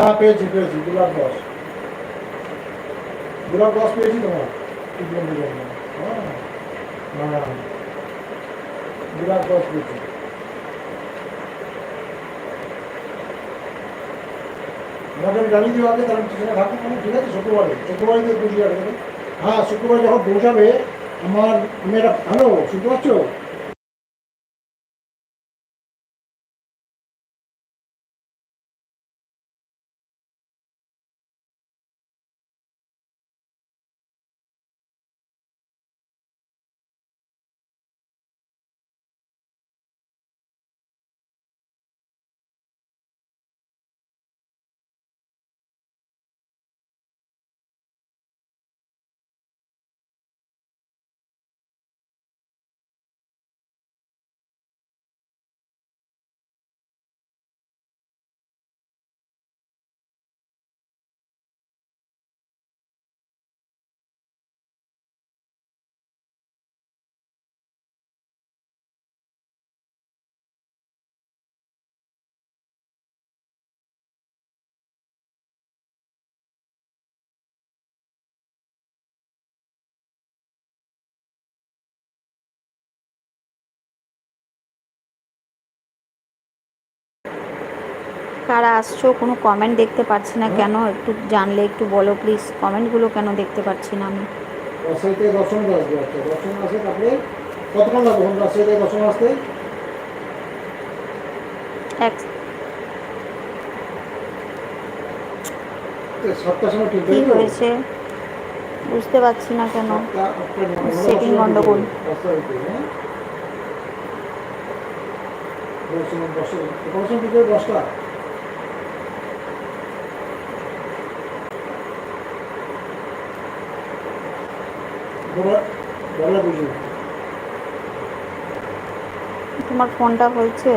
হ্যাঁ পেয়েছি পেয়েছি লাখ দশ দু দশ পেয়েছি তোমার? হ্যাঁ হ্যাঁ যাবে হ্যাঁ শুক্রবারে যখন পৌঁছাবে, আমার, আমি একটা হ্যালো শুনতে পাচ্ছ? কারা আসছো? কোনো কমেন্ট দেখতে পাচ্ছি না কেন? একটু জানলে একটু বলো প্লিজ কমেন্টগুলো কেন দেখতে পাচ্ছি না আমি? রাজশাহী থেকে দর্শন আসবে আচ্ছা দর্শন আসে তারপরে কতক্ষণ লাগবে এখন রাজশাহী থেকে দর্শন আসতে এক এই সাতটার সময় ঠিক কী তাই তো? হয়েছে বুঝতে পারছি না কেন সাতটা, আটটা, নটা, Setting দশটার গন্ডগোল। দিকে, দশটার দিকে, হ্যাঁ? দর্শন, দশটা, দর্শন দিকে দশটা বলা- বলা বুঝি। তোমার ফোনটা হয়েছে?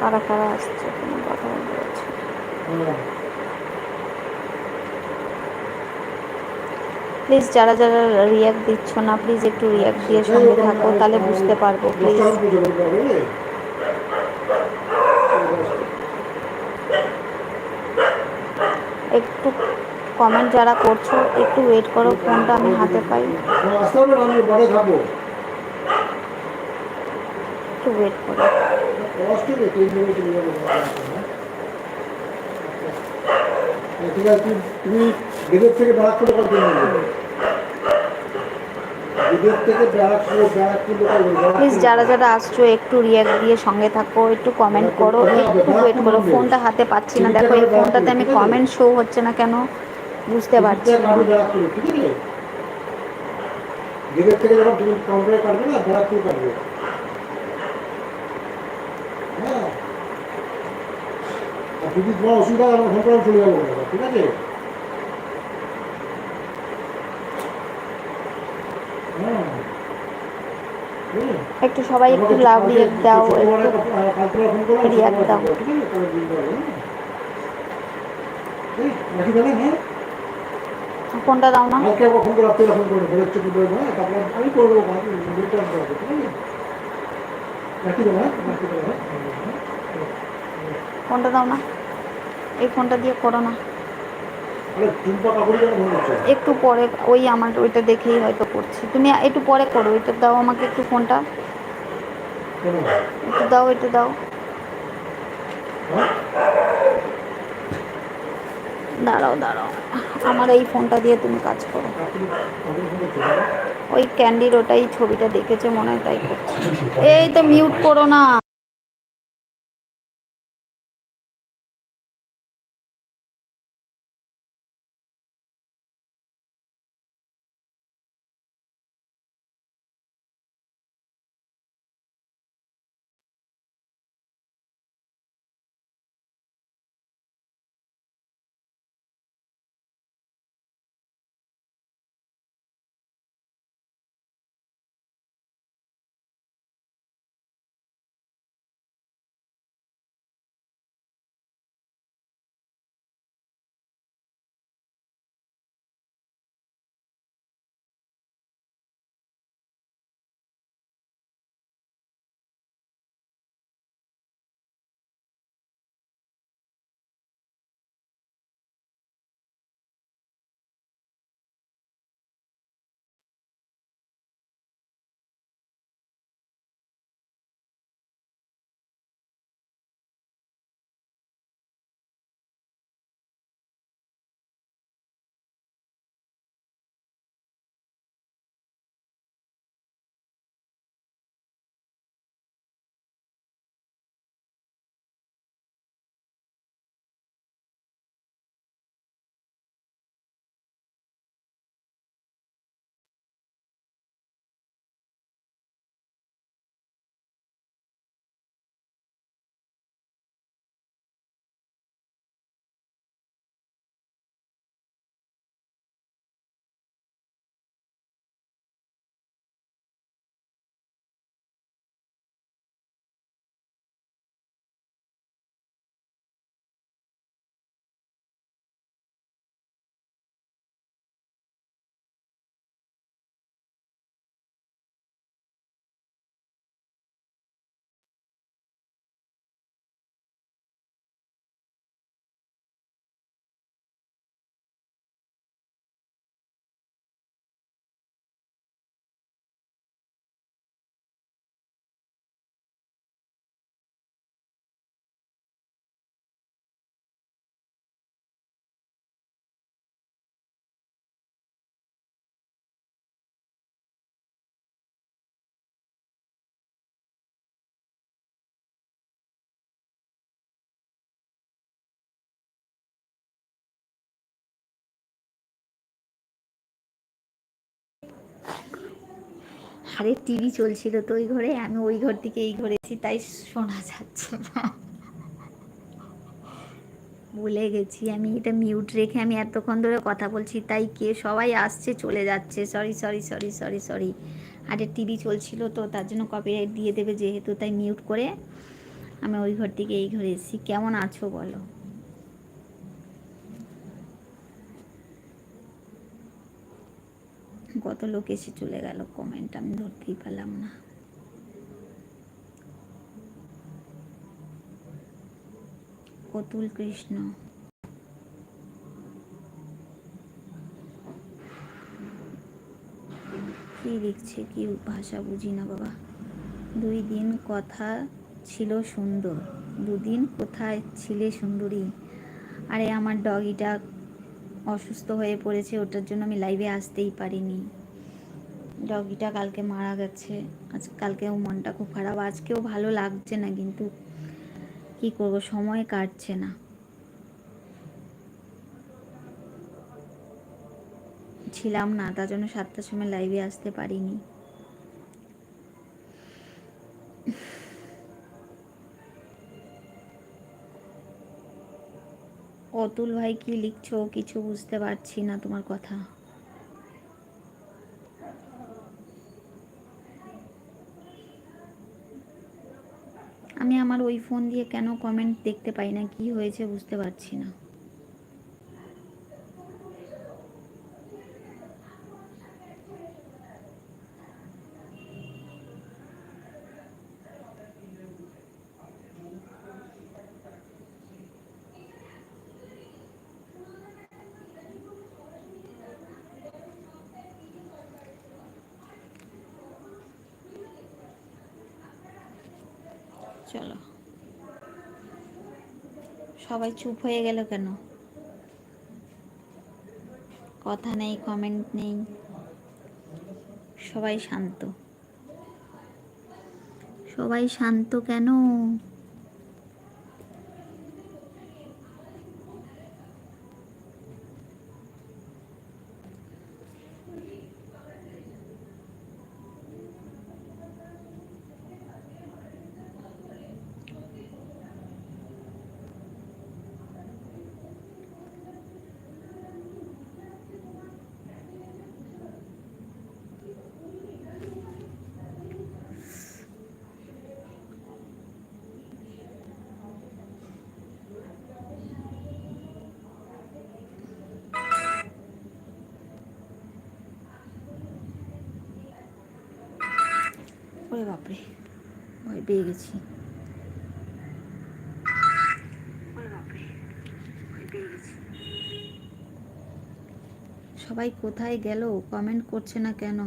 কারা কারা আসছে? কোনো কথা বলতে পারছি হ্যাঁ। প্লিজ যারা যারা রিয়াক্ট দিচ্ছ না প্লিজ একটু রিয়াক্ট দিয়ে সঙ্গে থাকো তাহলে বুঝতে পারব প্লিজ দশটা এখন পুজো করতে হবে, বুঝলে? একটু কমেন্ট যারা করছ, একটু ওয়েট করো ফোনটা আমি হাতে পাই। একটু ওয়েট করো। ঠিক আছে, তুমি থেকে ব্যারাকপুর প্লিজ যারা যারা আসছো একটু রিয়াক্ট দিয়ে সঙ্গে থাকো একটু কমেন্ট করো। একটু ওয়েট করো ফোনটা হাতে পাচ্ছি না। দেখো এই ফোনটাতে আমি কমেন্ট শো হচ্ছে না কেন? বুঝতে পারছি যদি তোমার অসুবিধা আমার ফোন করে চলে যাব ঠিক আছে হ্যাঁ বুঝলে? একটু সবাই একটু লাভ রিয়াক্ট দাও, একটু দাও। ফোনটা দাও না। ফোনটা দাও না। এই ফোনটা দিয়ে করো না আরে টুম্পা কাপড়ি কেন ফোন করছ একটু পরে ওই আমার ওইটা দেখেই হয়তো করছি। তুমি একটু পরে করো ওইটা দাও আমাকে একটু ফোনটা। একটু দাও একটু দাও। দাঁড়াও দাঁড়াও। আমার এই ফোনটা দিয়ে তুমি কাজ করো? ওই ক্যান্ডির ওটাই ছবিটা দেখেছে মনে হয় তাই করছে। এই তো মিউট করো না। আরে টিভি চলছিল তো ওই ঘরে, আমি ওই ঘর থেকে এই ঘরে তাই শোনা যাচ্ছে না। ভুলে গেছি আমি, এটা মিউট রেখে আমি এতক্ষণ ধরে কথা বলছি, তাই কে সবাই আসছে, চলে যাচ্ছে। Sorry sorry sorry sorry sorry আরে টিভি চলছিল তো, তার জন্য কপিরাইট দিয়ে দেবে যেহেতু, তাই মিউট করে আমি ওই ঘর থেকে এই ঘরে এসেছি। কেমন আছো বলো? কত লোক এসে চলে গেল? কমেন্ট আমি ধরতেই পারলাম না। অতুল কৃষ্ণ। কি লিখছে, কি ভাষা বুঝি না বাবা? দুই দিন কথা ছিল সুন্দর, দুদিন কোথায় ছিলে সুন্দরী? আরে আমার ডগিটা অসুস্থ হয়ে পড়েছে, ওটার জন্য আমি লাইভে আসতেই পারিনি। ডগিটা কালকে মারা গেছে। আজ কালকেও মনটা খুব খারাপ। আজকেও ভালো লাগছে না, কিন্তু কি করব? সময় কাটছে না। ছিলাম না, তার জন্য সাতটার সময় লাইভে আসতে পারিনি। অতুল ভাই কি লিখছো? কিছু বুঝতে পারছি না তোমার কথা। ওই ফোন দিয়ে কেন কমেন্ট দেখতে পাই না কি হয়েছে বুঝতে পারছি না। চলো। সবাই চুপ হয়ে গেল কেন? কথা নেই কমেন্ট নেই। সবাই শান্ত। সবাই শান্ত কেন? ওরে বাপরে, ভয় পেয়ে গেছি। সবাই কোথায় গেল? কমেন্ট করছে না কেন?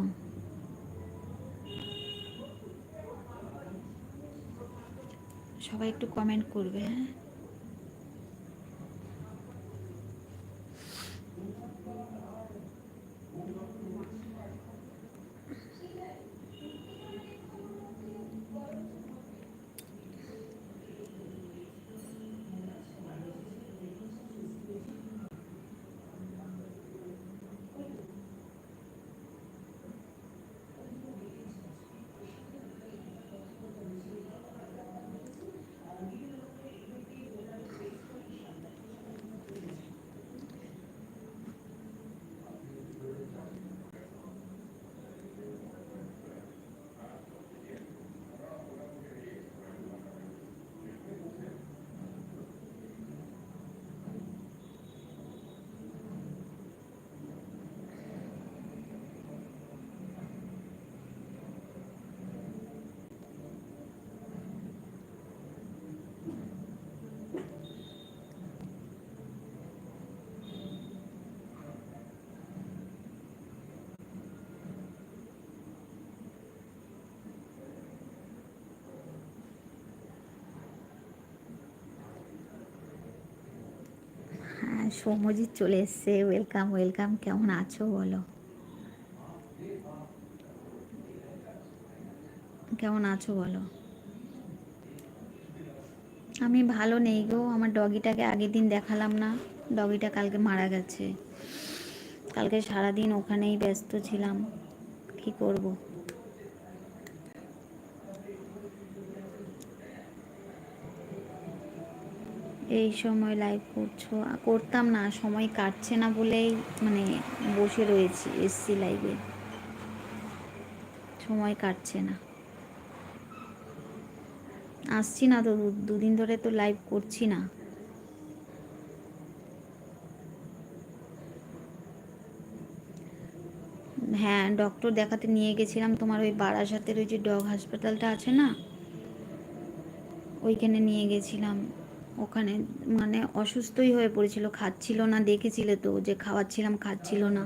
সবাই একটু কমেন্ট করবে হ্যাঁ? সৌম্যজিৎ চলে এসছে। ওয়েলকাম ওয়েলকাম কেমন আছো বলো? কেমন আছো বলো? আমি ভালো নেই গো। আমার ডগিটাকে আগের দিন দেখালাম না। ডগিটা কালকে মারা গেছে। কালকে সারাদিন ওখানেই ব্যস্ত ছিলাম। কি করব? এই সময় লাইভ করছ। করতাম না, সময় কাটছে না বলেই মানে বসে রয়েছি এসছি লাইভে সময় কাটছে না। আসছি না তো দুদিন ধরে তো লাইভ করছি না। হ্যাঁ ডক্টর দেখাতে নিয়ে গেছিলাম তোমার ওই বারাসাতের ওই যে ডগ হাসপাতালটা আছে না? ওইখানে নিয়ে গেছিলাম। ওখানে মানে অসুস্থই হয়ে পড়েছিল, খাচ্ছিল না, দেখেছিলে তো যে খাওয়াচ্ছিলাম, খাচ্ছিল না।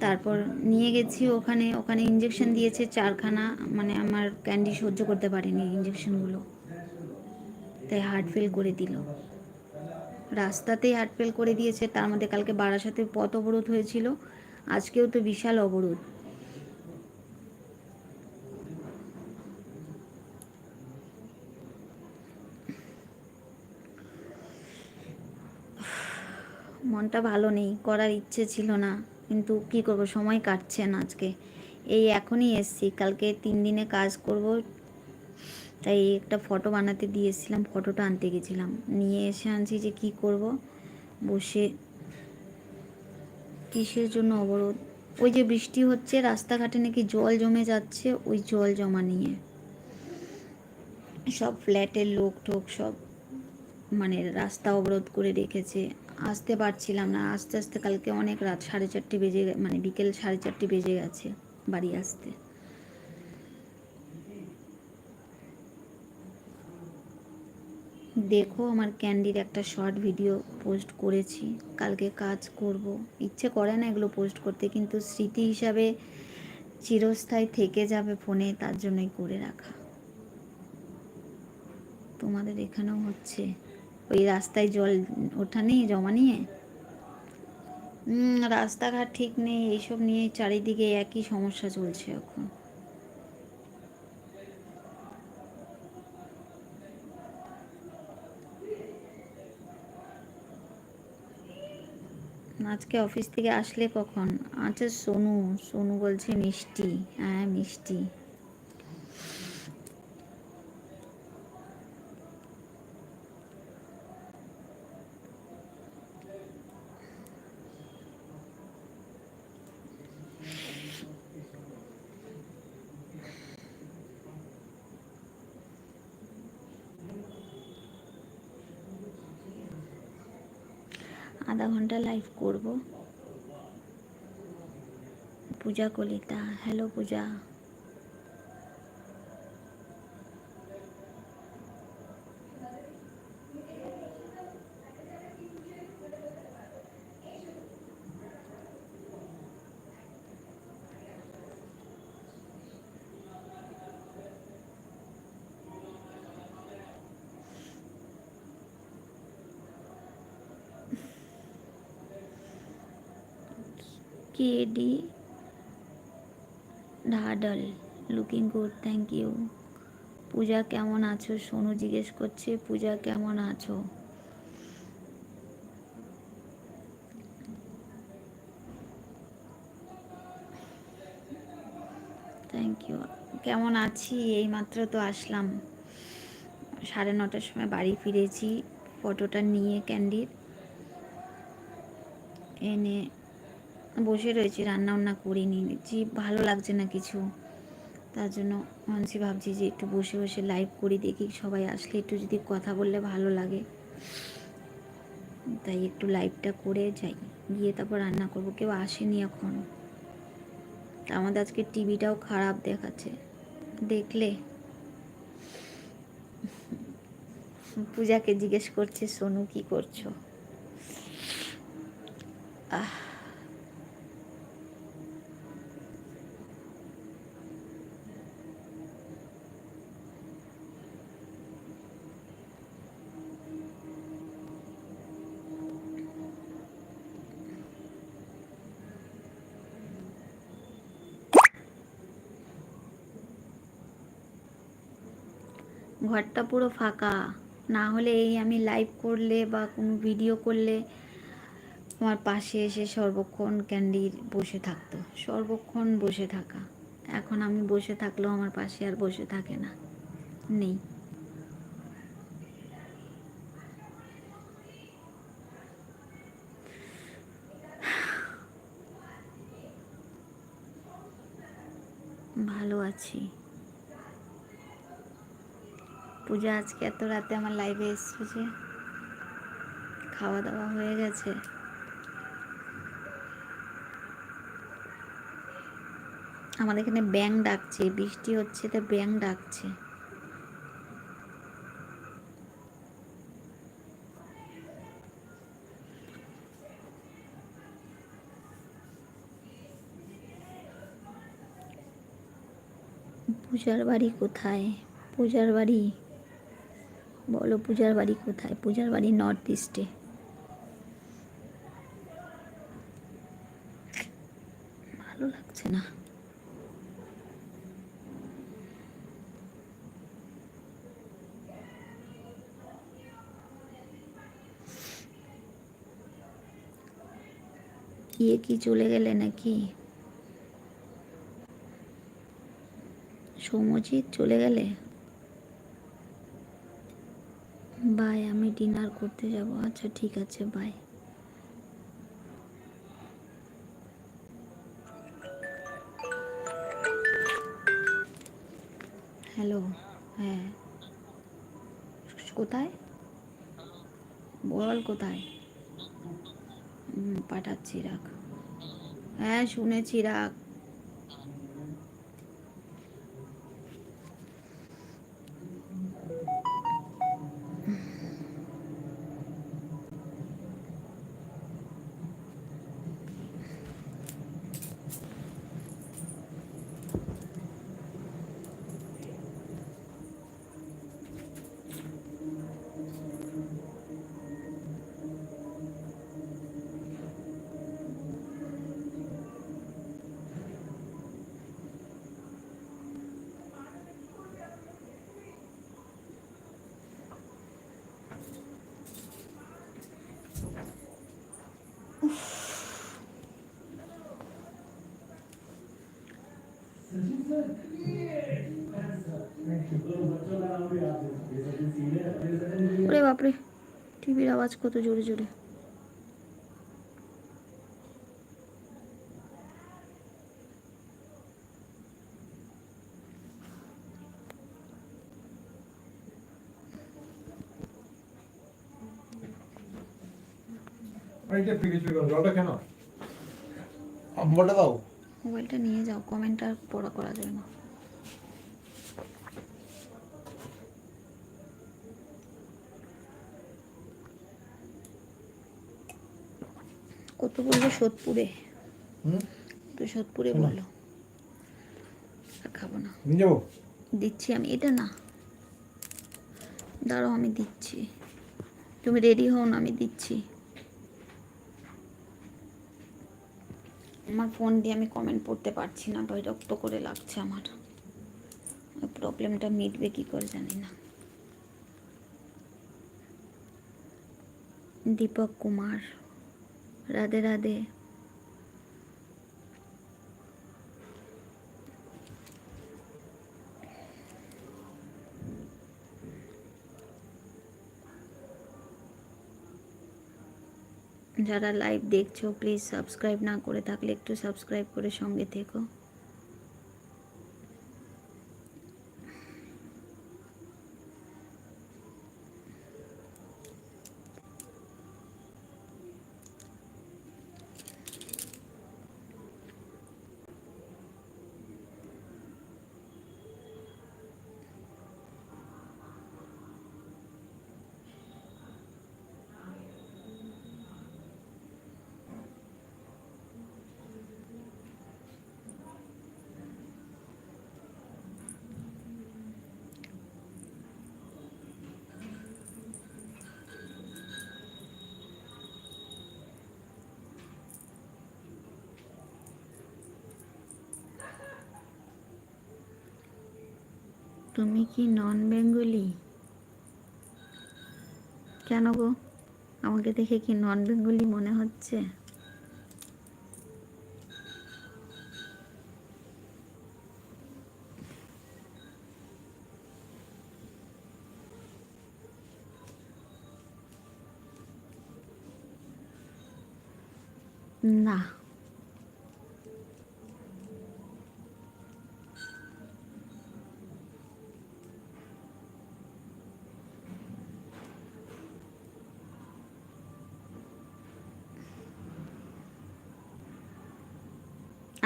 তারপর নিয়ে গেছি ওখানে ওখানে ইঞ্জেকশন দিয়েছে চারখানা মানে আমার ক্যান্ডি সহ্য করতে পারেনি ইঞ্জেকশনগুলো তাই হার্ট ফেল করে দিল। রাস্তাতেই হার্ট ফেল করে দিয়েছে, তার মধ্যে কালকে বারাসাতে পথ অবরোধ হয়েছিল। আজকেও তো বিশাল অবরোধ। মনটা ভালো নেই, করার ইচ্ছে ছিল না। কিন্তু কি করব, সময় কাটছে না আজকে। এই এখনই এসছি, কালকে তিন দিনে কাজ করব। তাই একটা ফটো বানাতে দিয়েছিলাম ফটোটা আনতে গেছিলাম। নিয়ে এসে আনছি যে কি করব। বসে কিসের জন্য অবরোধ? ওই যে বৃষ্টি হচ্ছে, রাস্তাঘাটে নাকি জল জমে যাচ্ছে, ওই জল জমা নিয়ে। সব ফ্ল্যাটের লোক টোক সব মানে রাস্তা অবরোধ করে রেখেছে। আসতে পারছিলাম না। আস্তে আস্তে কালকে অনেক রাত, সাড়ে চারটে বেজে মানে বিকেল সাড়ে চারটে বেজে গেছে বাড়ি আসতে। দেখো আমার ক্যান্ডির একটা শর্ট ভিডিও পোস্ট করেছি। কালকে কাজ করব। ইচ্ছে করে না এগুলো পোস্ট করতে, কিন্তু স্মৃতি হিসাবে চিরস্থায়ী থেকে যাবে ফোনে, তার জন্যই করে রাখা। তোমাদের এখানেও হচ্ছে। ওই রাস্তায় জল ওঠা নেই, জমা নিয়ে? রাস্তাঘাট ঠিক নেই, এইসব নিয়ে চারিদিকে একই সমস্যা চলছে এখন। আজকে অফিস থেকে আসলে কখন? আচ্ছা সোনু সোনু বলছে মিষ্টি। হ্যাঁ মিষ্টি আধা ঘণ্টা লাইভ করব পূজা কলিতা হ্যালো পূজা কেডি ঢাডল looking good thank you Puja, কেমন আছো? সোনু জিজ্ঞেস করছে, পূজা, কেমন আছো? থ্যাংক ইউ কেমন আছি? এইমাত্র তো আসলাম। সাড়ে নটার সময় বাড়ি ফিরেছি। ফটোটা নিয়ে ক্যান্ডির এনে বসে রয়েছি রান্না বান্না করিনি জি ভালো লাগছে না কিছু। তার জন্য মানসি ভাবছি যে একটু বসে বসে লাইভ করি, দেখি সবাই আসলে একটু যদি কথা বললে ভালো লাগে। তাই একটু লাইভটা করে যাই, গিয়ে তারপর রান্না করব। কেউ আসেনি এখন। আমাদের আজকে টিভিটাও খারাপ দেখাচ্ছে। দেখলে? পূজাকে জিজ্ঞেস করছে, সোনু কি করছ? আহ। ঘরটা পুরো ফাঁকা। না হলে এই আমি লাইভ করলে বা কোনো ভিডিও করলে আমার পাশে এসে সর্বক্ষণ ক্যান্ডির বসে থাকতো। সর্বক্ষণ বসে থাকা। এখন আমি বসে থাকলেও আমার পাশে আর বসে থাকে না। নেই। ভালো আছি। পূজা আজকে এত রাতে আমার লাইভে এসছে খাওয়া দাওয়া হয়ে গেছে। আমাদের এখানে ব্যাং ডাকছে, বৃষ্টি হচ্ছে তো ব্যাং ডাকছে। পূজার বাড়ি কোথায়? পূজার বাড়ি? বলো, পূজার বাড়ি কোথায়? পূজার বাড়ি নর্থ ইস্টে ভালো লাগছে না। গিয়ে কি চলে গেলে নাকি? সৌমজিৎ চলে গেলে? বাই, আমি ডিনার করতে যাব। আচ্ছা ঠিক আছে, বাই। হ্যালো হ্যাঁ। কোথায়? বল কোথায়? পাঠাচ্ছি, রাখ। হ্যাঁ শুনেছি, রাখ। ওরে বাপরে টিভির আওয়াজ কত জোরে জোরে এইটা ফিরে চলে গেল জলটা কেন আম্বাটা দাও মোবাইলটা নিয়ে যাও কমেন্ট আর পড়া করা যাবে না। কত বলব সোদপুরে? তো সোদপুরে বলো আর খাব না। দিচ্ছি আমি এটা না। দাঁড়াও আমি দিচ্ছি। তুমি রেডি হও না আমি দিচ্ছি। আমার ফোন দিয়ে আমি কমেন্ট পড়তে পারছি না, বিরক্ত করে লাগছে আমার। প্রবলেমটা মিটবে কী করে জানি না। দীপক কুমার, রাধে রাধে। যারা লাইভ দেখছ প্লিজ সাবস্ক্রাইব না করে থাকলে একটু সাবস্ক্রাইব করে সঙ্গে থেকো। তুমি কি নন বেঙ্গলি কেন গো? আমাকে দেখে কি নন বেঙ্গলি মনে হচ্ছে? না।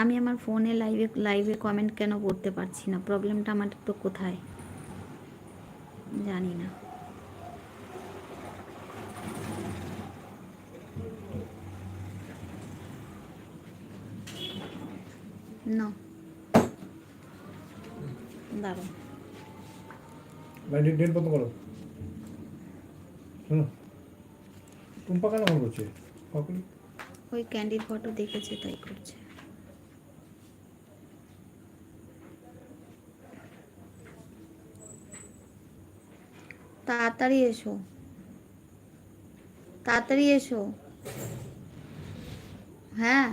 আমি আমার ফোনে লাইভে লাইভে কমেন্ট কেন করতে পারছি না? প্রবলেমটা আমার তো কোথায়? জানি না। না দাঁড়াও। লাইনের ডেট বন্ধ করো। হুম টুম্পা কেন ফোন করছে? ওই ক্যান্ডির ফটো দেখেছে তাই করছে। তাড়াতাড়ি এসো। তাড়াতাড়ি এসো। হ্যাঁ?